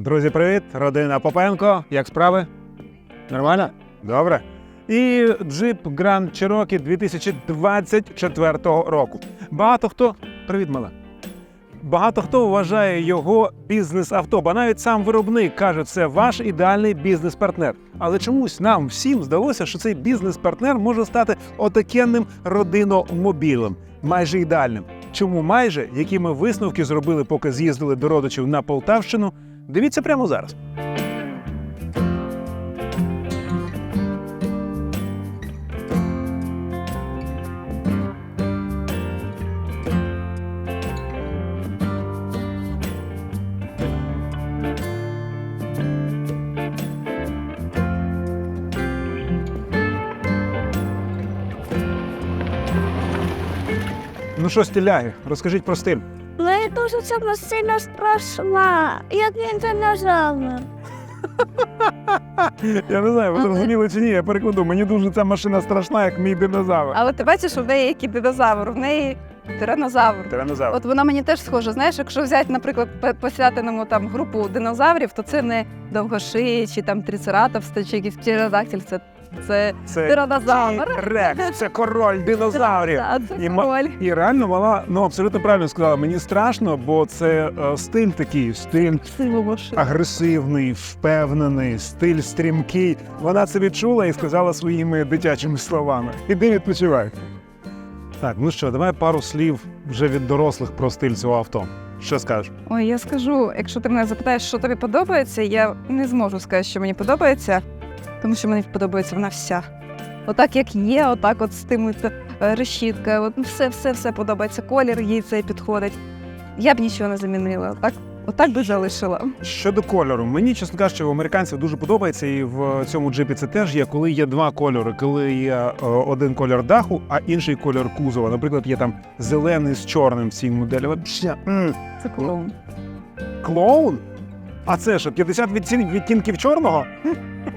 Друзі, привіт! Родина Попенко. Як справи? Нормально? Добре. І джип Grand Cherokee 2024 року. Багато хто. Привіт, мала. Багато хто вважає його бізнес-авто, бо навіть сам виробник каже, це ваш ідеальний бізнес-партнер. Але чомусь нам всім здалося, що цей бізнес-партнер може стати отакенним родиномобілем, майже ідеальним. Чому майже, які ми висновки зробили, поки з'їздили до родичів на Полтавщину, дивіться прямо зараз. Ну що, стиляги, розкажіть про стиль. Дуже ця машина страшна. Як він це нажав? Я не знаю, ви зрозуміли чи ні, я перекладу. Мені дуже ця машина страшна, як мій динозавр. Але ти бачиш, у неї який динозавр, в неї тиранозавр. Тиранозавр. От вона мені теж схожа. Знаєш, якщо взяти, наприклад, по- посвятеному там групу динозаврів, то це не довгошиї, чи там трицератопс, чи якийсь птеродактиль, це, це Це тиранозавр. Рекс, це король динозаврів. Да, це І король. І реально мала ну абсолютно правильно сказала. Мені страшно, бо це е, стиль такий, стиль агресивний, впевнений, стиль стрімкий. Вона це відчула і сказала своїми дитячими словами. Іди відпочивай. Так, ну що, давай пару слів вже від дорослих про стиль цього авто. Що скажеш? Ой, я скажу, якщо ти мене запитаєш, що тобі подобається, я не зможу сказати, що мені подобається, тому що мені подобається вона вся. Отак, як є, отак от з тим е, решітка, от, ну, все, все, все подобається. Колір їй цей підходить. Я б нічого не замінила. Отак, отак би залишила. Щодо кольору, мені чесно кажучи, у американців дуже подобається, і в цьому джипі це теж є, коли є два кольори, коли є е, один колір даху, а інший колір кузова. Наприклад, є там зелений з чорним в цій моделі. Це клоун. Клоун? А це що, 50 відтін- відтінків чорного?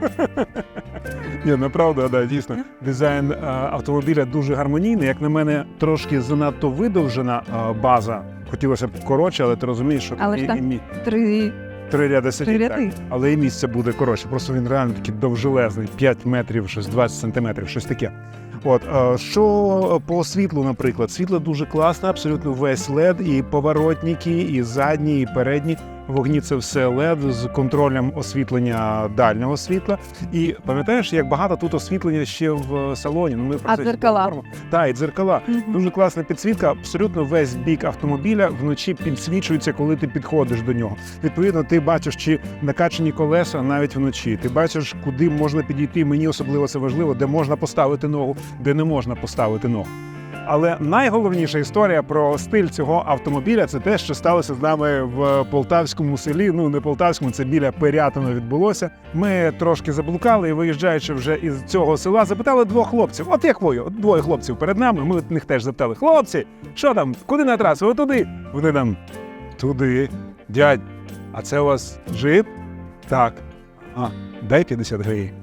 Ні, направда, да, дійсно. Дизайн е, автомобіля дуже гармонійний. Як на мене, трошки занадто видовжена е, база. Хотілося б коротше, але ти розумієш, що Але ж і, там мі- Три, три ряди три так. Але і місце буде коротше. Просто він реально такий довжелезний, 5 метрів, щось 20 сантиметрів, щось таке. От е, що по світлу, наприклад, світло дуже класне, абсолютно весь LED, і поворотники, і задні, і передні. Вогні це все LED з контролем освітлення дальнього світла. І пам'ятаєш, як багато тут освітлення ще в салоні. Ну ми про А це дзеркала? Так, і дзеркала. Мгм. Дуже класна підсвітка. Абсолютно весь бік автомобіля вночі підсвічується, коли ти підходиш до нього. Відповідно, ти бачиш, чи накачані колеса навіть вночі. Ти бачиш, куди можна підійти. Мені особливо це важливо, де можна поставити ногу, де не можна поставити ногу. Але найголовніша історія про стиль цього автомобіля це те, що сталося з нами в полтавському селі. Ну не полтавському, це біля Пирятина відбулося. Ми трошки заблукали і виїжджаючи вже із цього села, запитали двох хлопців. От як ви, от двоє хлопців перед нами. Ми них теж запитали: хлопці, що там, куди на трасу? Ви туди? Вони нам туди. Дядь, а це у вас джип? Так. А, дай 50 гривень.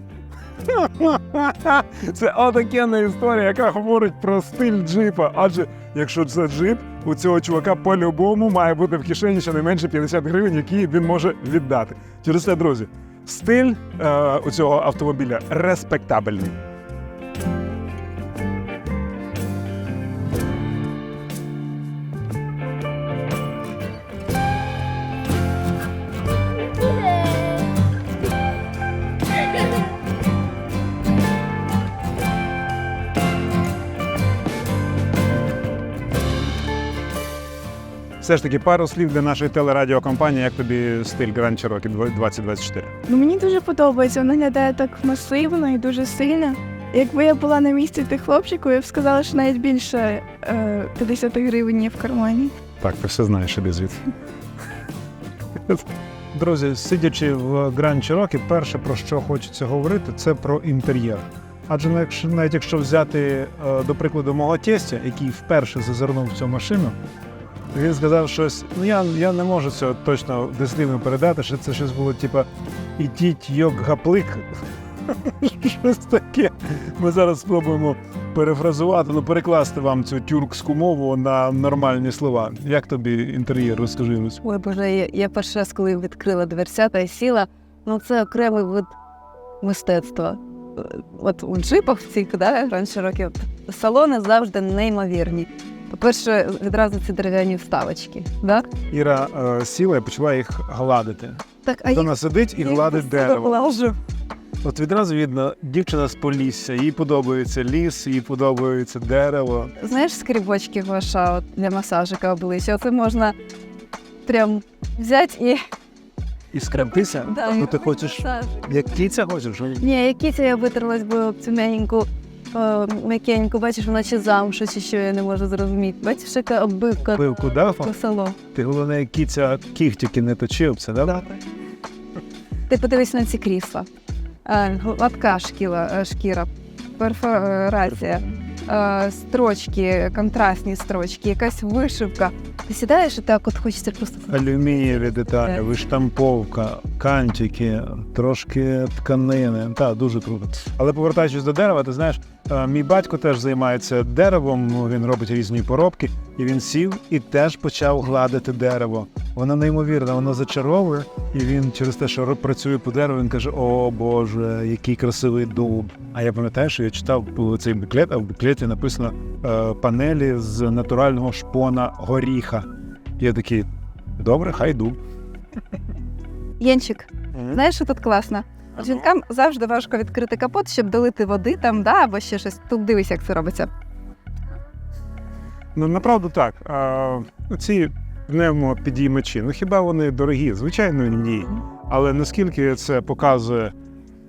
Це отакенна історія, яка говорить про стиль джипа. Адже якщо це джип, у цього чувака по-любому має бути в кишені щонайменше 50 гривень, які він може віддати. Через це, друзі, стиль е, у цього автомобіля респектабельний. Все ж таки, пару слів для нашої телерадіокомпанії, як тобі стиль Grand Cherokee 2024. Ну мені дуже подобається, вона глядає так масивно і дуже сильно. Якби я була на місці тих хлопчиків, я б сказала, що навіть більше е, 50 гривень є в кармані. Так, ти все знаєш, іди звідси. Друзі, сидячи в Grand Cherokee, перше про що хочеться говорити, це про інтер'єр. Адже навіть якщо взяти е, до прикладу мого тестя, який вперше зазирнув в цю машину, він сказав щось. Ну я, я не можу цього точно дослівно передати, що це щось було типа ідіть йог гаплик. Щось таке. Ми зараз спробуємо перефразувати, ну перекласти вам цю тюркську мову на нормальні слова. Як тобі інтер'єр? Розкажи. Ой, Боже, я, я перший раз, коли відкрила дверцята і сіла, ну це окремий вид мистецтва. От у джипах цих, да, раніше років, салони завжди неймовірні. По-перше, відразу ці дерев'яні вставочки. Да? Іра е, сіла і почала їх гладити. Так, а Вона сидить і я гладить постійно дерево. глажу. От відразу видно, дівчина з Полісся, їй подобається ліс, їй подобається дерево. Знаєш, скрібочки гуаша от, для масажика обличчя, оце можна прям взяти і І скребтися. да, ну ти хочеш, масажик. як кіця хочеш? Ні, якісь я витерлась би об цю м'ягеньку, е, м'якеньку, бачиш, вона чи замша, чи що я не можу зрозуміти. Бачиш, яка оббивка Пивку дав? косало. Ти головне, кіця кіхтики не точив, це да? Ти подивись на ці крісла. Е, Гладка шкіра, е, шкіра, перфорація, строчки, контрастні строчки, якась вишивка. Ти сідаєш і так от хочеться просто. Алюмінієві деталі, Так. виштамповка, кантики, трошки тканини. Так, дуже круто. Але повертаючись до дерева, ти знаєш, е, мій батько теж займається деревом, ну, він робить різні поробки, і він сів і теж почав гладити дерево. Воно неймовірно, воно зачаровує, і він через те, що працює по дереву, він каже: О Боже, який красивий дуб. А я пам'ятаю, що я читав цей буклет, а в буклеті написано е, панелі з натурального шпона горіха. Я такий, добре, хай дуб. Єнчик, знаєш, що тут класно? Жінкам завжди важко відкрити капот, щоб долити води там, да, або ще щось. Тут дивись, як це робиться. Ну, направду так. А, ці пневмопідіймачі, ну хіба вони дорогі? Звичайно, ні. Але наскільки це показує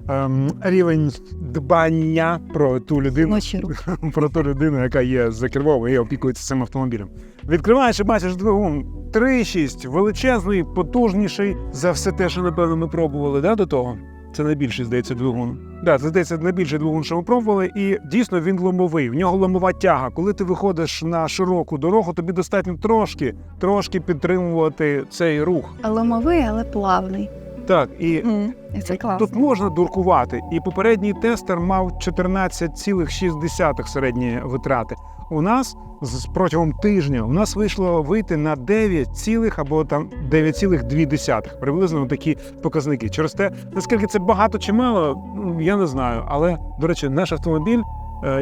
ем, рівень дбання про ту людину, Ночі про ту людину, яка є за кермом і опікується цим автомобілем. Відкриваєш і бачиш двигун 3,6, величезний, потужніший за все те, що напевно ми пробували да, до того. Це найбільший, здається, двигун. Да, це здається найбільший двигун, що ми пробували, і дійсно він ломовий. В нього ломова тяга. Коли ти виходиш на широку дорогу, тобі достатньо трошки, трошки підтримувати цей рух. Ломовий, але плавний. Так, і М, Це класно. Тут можна дуркувати, і попередній тестер мав 14,6 середні витрати. У нас з протягом тижня у нас вийшло вийти на 9, цілих або там 9,2. Приблизно такі показники. Через те, наскільки це багато чи мало, ну, я не знаю. Але до речі, наш автомобіль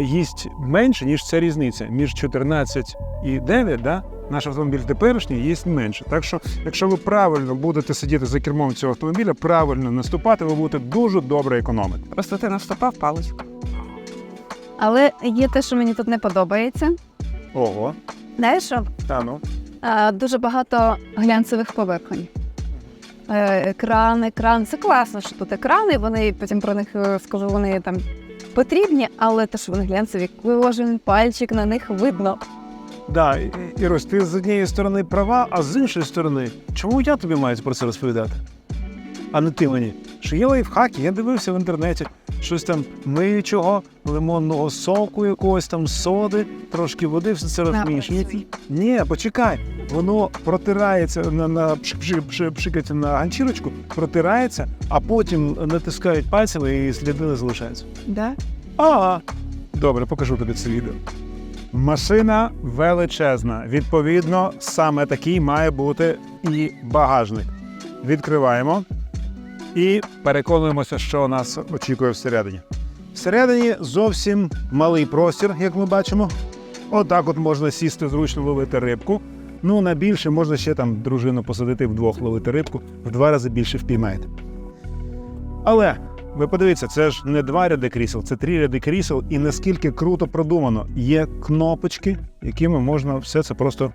їсть менше ніж ця різниця між 14 і 9, да? Наш автомобіль теперішній їсть менше. Так що, якщо ви правильно будете сидіти за кермом цього автомобіля, правильно наступати, ви будете дуже добре економити. Просто ти наступав паличку. Але є те, що мені тут не подобається. Ого, Знаєш що? та ну. Е, дуже багато глянцевих поверхонь. Е, Екран, екран. Це класно, що тут екрани. Вони потім про них е, скажу, вони там потрібні, але те, що вони глянцеві, кожен пальчик на них видно. Да, І- ти з однієї сторони права, а з іншої сторони, чому я тобі маю про це розповідати? А не ти мені. Що є лайфхаки, я дивився в інтернеті, щось там миючого, лимонного соку, якогось там соди, трошки води, все це розмієш. Ні, почекай. Воно протирається на, на пш- пш- пш- пшикається на ганчірочку, протирається, а потім натискають пальцями і сліди не залишаються. Да? А, добре, покажу тобі це відео. Машина величезна. Відповідно, саме такий має бути і багажник. Відкриваємо і переконуємося, що нас очікує всередині. Всередині зовсім малий простір, як ми бачимо. Отак от можна сісти зручно ловити рибку. Ну, на більше можна ще там дружину посадити вдвох ловити рибку, в два рази більше впіймаєте. Але ви подивіться, це ж не два ряди крісел, це три ряди крісел, і наскільки круто продумано. Є кнопочки, якими можна все це просто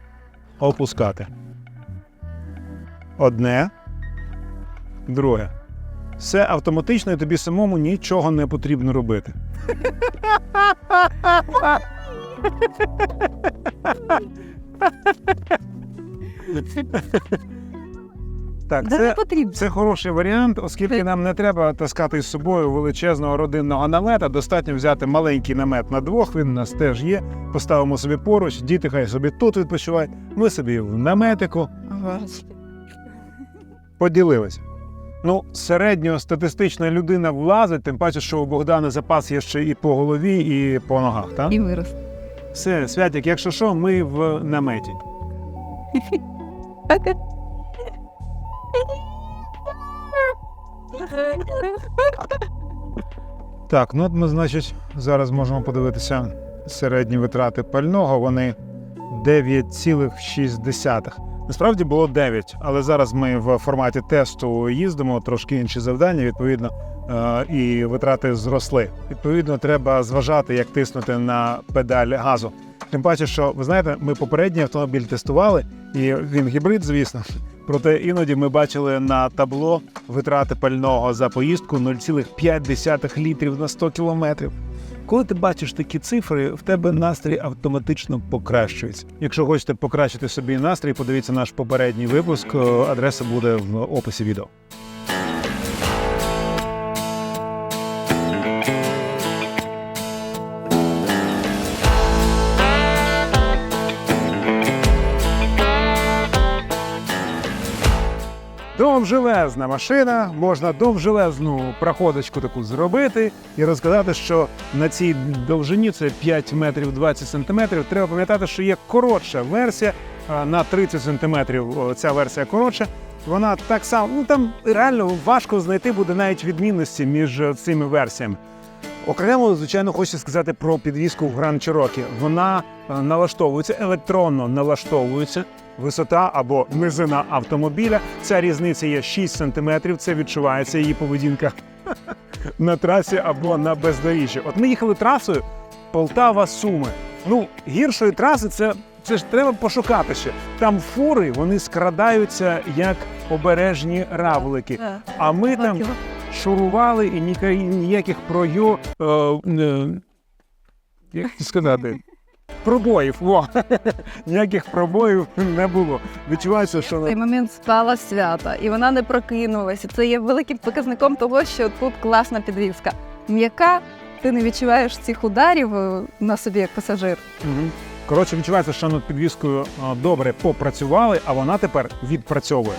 опускати. Одне, друге. Все автоматично і тобі самому нічого не потрібно робити. Так, Да не це, потрібно. це хороший варіант, оскільки нам не треба таскати з собою величезного родинного намета. Достатньо взяти маленький намет на двох. Він у нас теж є. Поставимо собі поруч, діти хай собі тут відпочивають. Ми собі в наметику поділилися. Ну, середньостатистична людина влазить, тим паче, що у Богдана запас є ще і по голові, і по ногах. Так? І вирос. Все, Святик, якщо що, ми в наметі. Так, ну от ми, значить, зараз можемо подивитися середні витрати пального. Вони 9,6. Насправді було 9, але зараз ми в форматі тесту їздимо, трошки інші завдання, відповідно, е, і витрати зросли. Відповідно, треба зважати, як тиснути на педаль газу. Тим паче, що ви знаєте, ми попередній автомобіль тестували, і він гібрид, звісно. Проте іноді ми бачили на табло витрати пального за поїздку 0,5 літрів на 100 кілометрів. Коли ти бачиш такі цифри, в тебе настрій автоматично покращується. Якщо хочете покращити собі настрій, подивіться наш попередній випуск. е, Адреса буде в описі відео. Довжелезна машина, можна довжелезну проходочку таку зробити і розказати, що на цій довжині це 5 метрів 20 сантиметрів. Треба пам'ятати, що є коротша версія на 30 сантиметрів. Ця версія коротша. Вона так само, ну там реально важко знайти буде навіть відмінності між е, цими версіями. Окремо, звичайно, хочу сказати про підвізку в Grand Cherokee. Вона е, налаштовується електронно налаштовується. Висота або низина автомобіля. Ця різниця є 6 см. Це відчувається її поведінка на трасі або на бездоріжжі. От ми їхали трасою Полтава Суми. Ну, гіршої траси це, це ж треба пошукати ще. Там фури вони скрадаються як обережні равлики. А ми там шурували і ніяких пройо. Е, е, як сказати? Пробоїв. Во. ніяких пробоїв не було. Відчувається, В що цей момент спала свята, і вона не прокинулася. Це є великим показником того, що тут класна підвізка. М'яка, ти не відчуваєш цих ударів е, на собі як пасажир. Мгм. Коротше, відчувається, що над підвіскою добре попрацювали, а вона тепер відпрацьовує.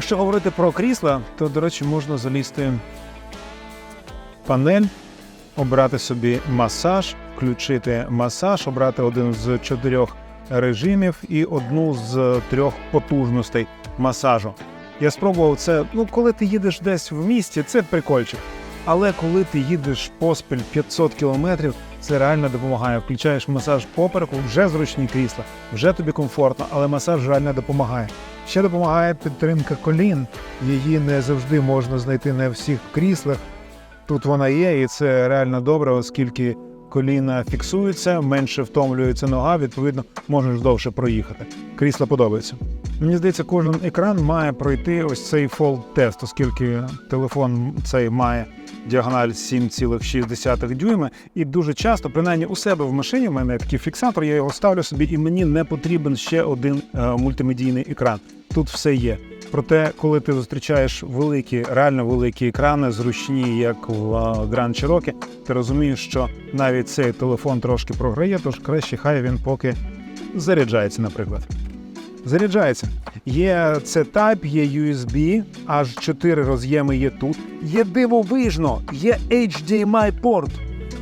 Якщо говорити про крісла, то, до речі, можна залізти панель, обрати собі масаж, включити масаж, обрати один з чотирьох режимів і одну з трьох потужностей масажу. Я спробував це. Ну, коли ти їдеш десь в місті, це прикольчик. Але коли ти їдеш поспіль 500 кілометрів, це реально допомагає. Включаєш масаж попереку, вже зручні крісла, вже тобі комфортно, але масаж реально допомагає. Ще допомагає підтримка колін. Її не завжди можна знайти не всіх кріслах. Тут вона є, і це реально добре, оскільки коліна фіксуються, менше втомлюється нога, відповідно, можеш довше проїхати. Крісло подобається. Мені здається, кожен екран має пройти ось цей фолд-тест, оскільки телефон цей має діагональ 7,6 дюйма. І дуже часто, принаймні у себе в машині, в мене такий фіксатор, я його ставлю собі, і мені не потрібен ще один е, мультимедійний екран. Тут все є. Проте, коли ти зустрічаєш великі, реально великі екрани, зручні, як в е, Grand Cherokee, ти розумієш, що навіть цей телефон трошки програє, тож краще хай він поки заряджається, наприклад. Заряджається. Є C-Type, є USB, аж 4 роз'єми є тут. Є дивовижно, є HDMI порт.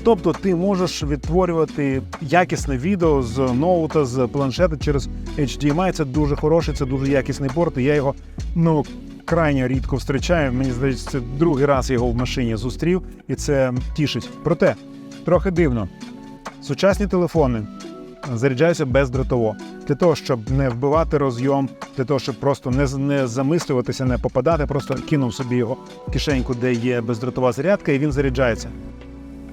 Тобто ти можеш відтворювати якісне відео з ноута, з планшета через HDMI. Це дуже хороший, це дуже якісний порт. І я його ну крайне рідко зустрічаю. Мені здається, це другий раз його в машині зустрів, і це тішить. Проте трохи дивно. Сучасні телефони заряджаються бездротово. Для того, щоб не вбивати розйом, для того, щоб просто не, не замислюватися, не попадати, просто кинув собі його в кишеньку, де є бездротова зарядка, і він заряджається.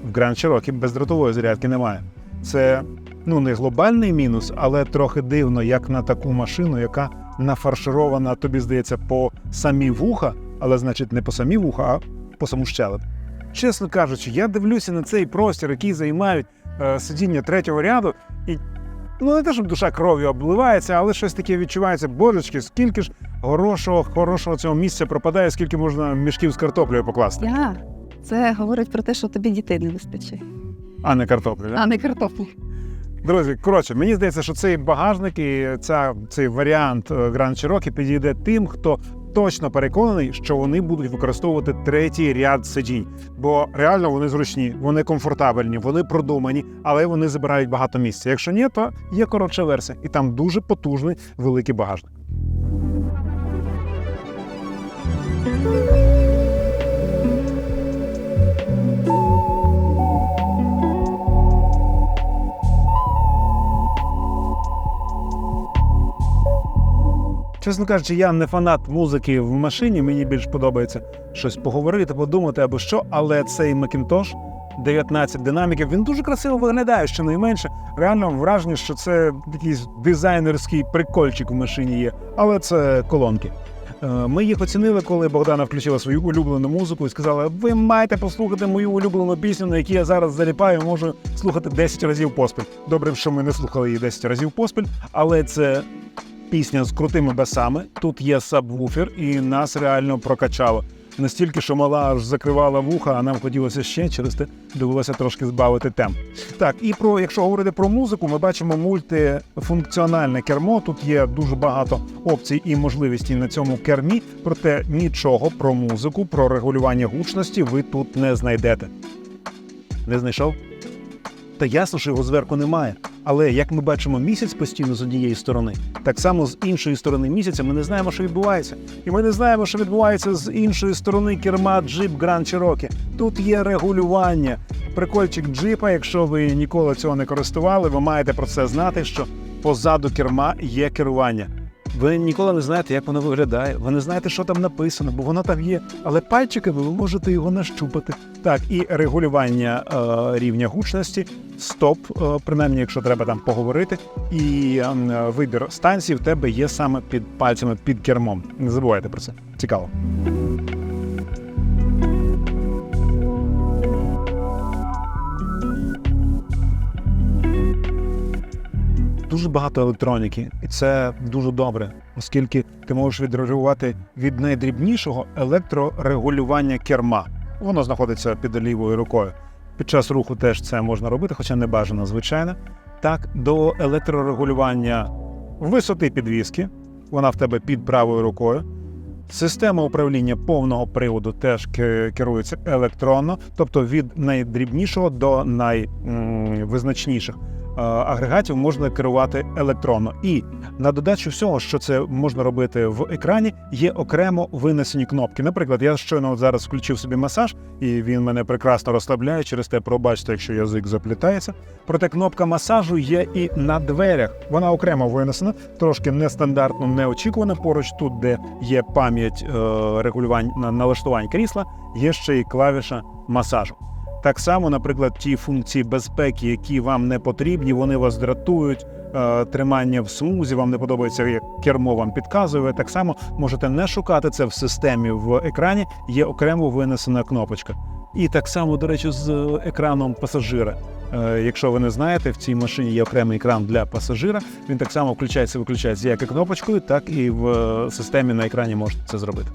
В Grand Cherokee бездротової зарядки немає. Це ну не глобальний мінус, але трохи дивно, як на таку машину, яка нафарширована, тобі здається, по самі вуха, але значить не по самі вуха, а по саму щелеп. Чесно кажучи, я дивлюся на цей простір, який займають сидіння третього ряду, і ну не те, щоб душа кров'ю обливається, але щось таке відчувається. Божечки, скільки ж хорошого, хорошого цього місця пропадає, скільки можна мішків з картоплею покласти. Я. Це говорить про те, що тобі дітей не вистачає, А не картоплі. да? а не картоплі. Друзі, коротше, мені здається, що цей багажник і ця, цей варіант е, Grand Cherokee підійде тим, хто точно переконаний, що вони будуть використовувати третій ряд сидінь. Бо реально вони зручні, вони комфортабельні, вони продумані, але вони забирають багато місця. Якщо ні, то є коротша версія, і там дуже потужний великий багажник. Чесно кажучи, я не фанат музики в машині. Мені більш подобається щось поговорити, подумати або що. Але цей Macintosh 19 динаміків, він дуже красиво виглядає, щонайменше. Реально враження, що це якийсь дизайнерський прикольчик в машині є, але це колонки. Е, Ми їх оцінили, коли Богдана включила свою улюблену музику і сказала: ви маєте послухати мою улюблену пісню, на якій я зараз заліпаю, можу слухати 10 разів поспіль. Добре, що ми не слухали її 10 разів поспіль, але це пісня з крутими басами. Тут є сабвуфер, і нас реально прокачало. Настільки, що мала аж закривала вуха, а нам хотілося ще через те довелося трошки збавити темп. Так, і про якщо говорити про музику, ми бачимо мультифункціональне кермо. Тут є дуже багато опцій і можливостей на цьому кермі. Проте нічого про музику, про регулювання гучності ви тут не знайдете. Не знайшов? Та ясно, що його зверху немає. Але як ми бачимо місяць постійно з однієї сторони, так само з іншої сторони місяця ми не знаємо, що відбувається. І ми не знаємо, що відбувається з іншої сторони керма джип Grand Cherokee. Тут є регулювання. Прикольчик джипа, якщо ви ніколи цього не користували, ви маєте про це знати, що позаду керма є керування. Ви ніколи не знаєте, як воно виглядає. Ви не знаєте, що там написано, бо воно там є. Але пальчиками ви можете його нащупати. Так, і регулювання е, рівня гучності, стоп, е, принаймні, якщо треба там поговорити, і е, вибір станції в тебе є саме під пальцями під кермом. Не забувайте про це. Цікаво. Дуже багато електроніки, і це дуже добре, оскільки ти можеш відрегулювати від найдрібнішого електрорегулювання керма. Воно знаходиться під лівою рукою. Під час руху теж це можна робити, хоча не бажано, звичайно. Так, до електрорегулювання висоти підвіски, вона в тебе під правою рукою. Система управління повного приводу теж керується електронно, тобто від найдрібнішого до найвизначніших агрегатів можна керувати електронно. І на додачу всього, що це можна робити в екрані, є окремо винесені кнопки. Наприклад, я щойно зараз включив собі масаж, і він мене прекрасно розслабляє. Через те пробачте, якщо язик заплітається. Проте кнопка масажу є і на дверях. Вона окремо винесена, трошки нестандартно, неочікувана. Поруч тут, де є пам'ять е, регулювань на- налаштувань крісла, є ще й клавіша масажу. Так само, наприклад, ті функції безпеки, які вам не потрібні, вони вас дратують. е, Тримання в смузі вам не подобається, як кермо вам підказує. Так само можете не шукати це в системі в екрані. Є окремо винесена кнопочка. І так само, до речі, з екраном пасажира. Е, Якщо ви не знаєте, в цій машині є окремий екран для пасажира. Він так само включається, виключається як і кнопочкою, так і в е, системі на екрані можете це зробити.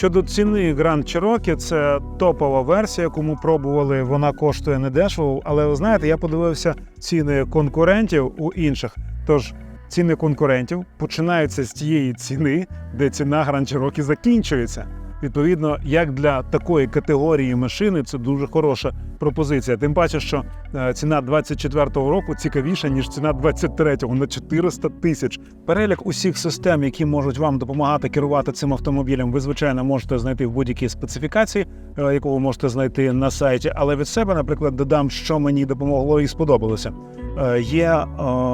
Щодо ціни Grand Cherokee, це топова версія, яку ми пробували. Вона коштує недешево, але ви знаєте, я подивився ціни конкурентів у інших. Тож ціни конкурентів починаються з тієї ціни, де ціна Grand Cherokee закінчується. Відповідно, як для такої категорії машини, це дуже хороша пропозиція. Тим паче, що е, ціна 24-го року цікавіша ніж ціна 23-го на 400 тисяч. Перелік усіх систем, які можуть вам допомагати керувати цим автомобілем, ви звичайно можете знайти в будь-якій специфікації, е, яку ви можете знайти на сайті. Але від себе, наприклад, додам, що мені допомогло і сподобалося. Е, Є е,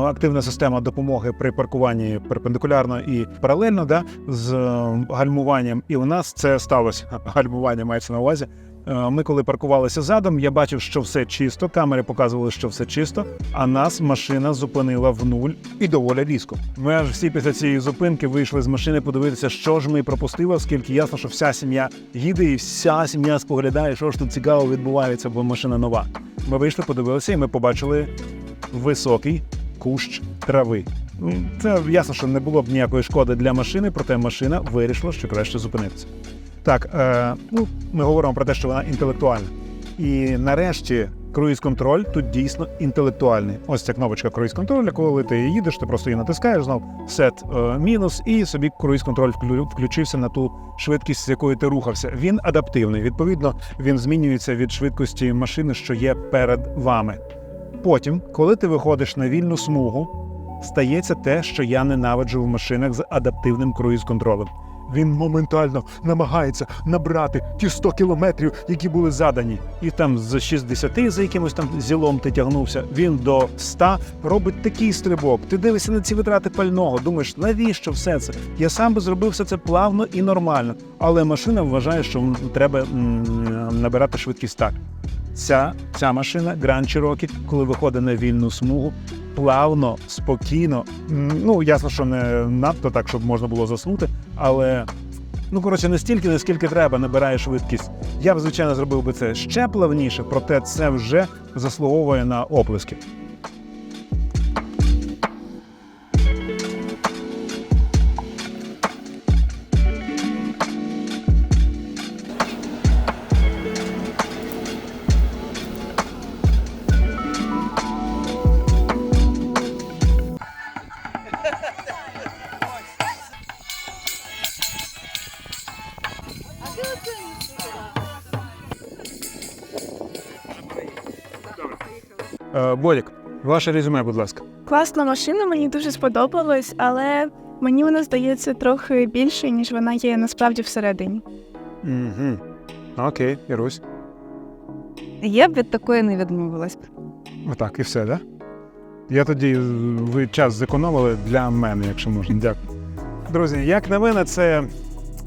активна система допомоги при паркуванні перпендикулярно і паралельно, да, з е, гальмуванням. І у нас це сталося. Гальмування мається на увазі. Ми, коли паркувалися задом, я бачив, що все чисто. Камери показували, що все чисто. А нас машина зупинила в нуль і доволі різко. Ми аж всі після цієї зупинки вийшли з машини подивитися, що ж ми пропустили, оскільки ясно, що вся сім'я їде, і вся сім'я споглядає, що ж тут цікаво відбувається, бо машина нова. Ми вийшли, подивилися, і ми побачили високий кущ трави. Це ясно, що не було б ніякої шкоди для машини, проте машина вирішила, що краще зупинитися. Так, е, ну, ми говоримо про те, що вона інтелектуальна. І нарешті круїз-контроль тут дійсно інтелектуальний. Ось ця кнопочка круїз-контролю, коли ти їдеш, ти просто її натискаєш, знов сет е, мінус, і собі круїз-контроль включився на ту швидкість, з якою ти рухався. Він адаптивний. Відповідно, він змінюється від швидкості машини, що є перед вами. Потім, коли ти виходиш на вільну смугу, стається те, що я ненавиджу в машинах з адаптивним круїз-контролем. Він моментально намагається набрати ті 100 кілометрів, які були задані. І там з 60 за якимось там зілом ти тягнувся, він до 100 робить такий стрибок. Ти дивишся на ці витрати пального, думаєш, навіщо все це? Я сам би зробив все це плавно і нормально. Але машина вважає, що м, треба м, набирати швидкість так. Ця, ця машина Grand Cherokee, коли виходить на вільну смугу, плавно, спокійно. Ну, ясно, що не надто так, щоб можна було заснути, але ну коротше, не стільки, наскільки треба, набирає швидкість. Я б, звичайно, зробив би це ще плавніше, проте це вже заслуговує на оплески. Ваше резюме, будь ласка. Класна машина, мені дуже сподобалась, але мені вона здається трохи більше, ніж вона є насправді всередині. Угу. Окей, Ірусь. Я б від такої не відмовилась. Отак, і все, да? Я тоді ви час зекономили для мене, якщо можна. Дякую. Друзі, як на мене, це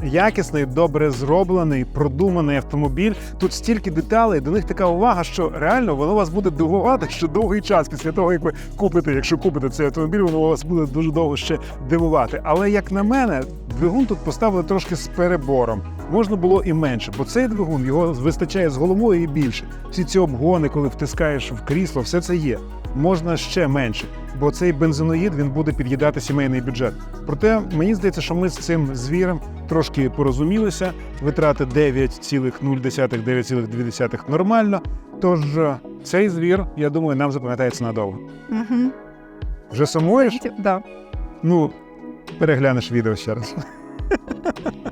якісний, добре зроблений, продуманий автомобіль. Тут стільки деталей, до них така увага, що реально воно вас буде дивувати ще довгий час після того, як ви купите. Якщо купите цей автомобіль, воно вас буде дуже довго ще дивувати. Але як на мене, двигун тут поставили трошки з перебором. Можна було і менше, бо цей двигун його вистачає з головою і більше. Всі ці обгони, коли втискаєш в крісло, все це є. Можна ще менше, бо цей бензиноїд він буде під'їдати сімейний бюджет. Проте мені здається, що ми з цим звіром трошки порозумілися. Витрати 9,0-9,2 нормально. Тож е, цей звір, я думаю, нам запам'ятається надовго. Угу. Вже сумуєш? Да. Ну, переглянеш відео ще раз.